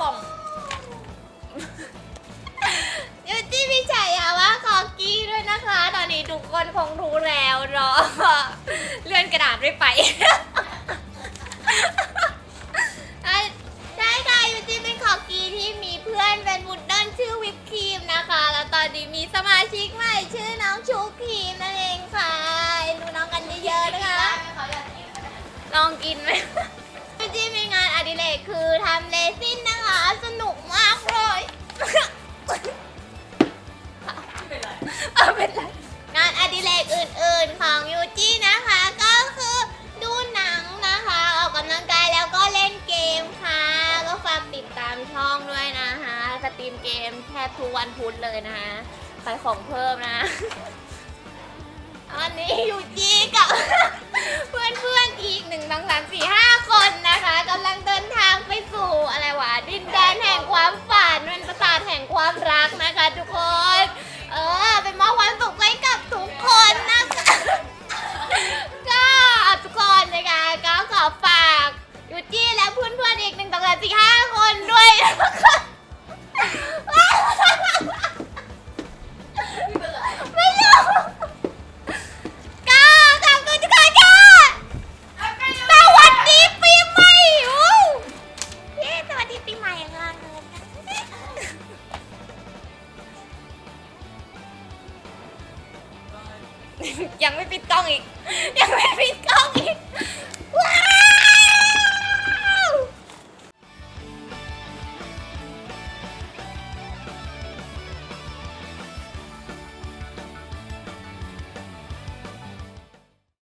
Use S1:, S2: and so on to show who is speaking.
S1: ป่อง อยู่ที่พี่ชายาว่าคอกี้ด้วยนะคะ ตอนนี้ทุกคนคงรู้แล้วเนาะเลื่อนกระดาษไม่ไปใช่ค่ะยูจิเป็นคอกี้ที่มีเพื่อนเป็นบุดเดิ้ลชื่อวิปครีมนะคะ แล้วตอนนี้มีสมาชิกใหม่ชื่อน้องชูครีมนั่นเองค่ะดูน้องกันเยอะๆนะคะลองกินไหม จริงๆมีงานอดิเรกคือทำเลซิ เอาเป็นไรงานอดิเรกอื่นๆของยูจินะคะ ก็คือดูหนังนะคะ ออกกำลังกายแล้วก็เล่นเกมค่ะ ก็ฝากติดตามช่องด้วยนะคะสตรีมเกมแทบทุกวันพุธเลยนะคะขายของเพิ่มนะ อันนี้ยูจี ไม่รู้ก็ขอบคุณทุกคนค่ะ
S2: สวัสดี
S1: ปีใหม่อู้เย้สวัสดีปีใหม่งานเลยนะยังไม่ปิดกล้องอีก ยังไม่ปิดกล้องอีก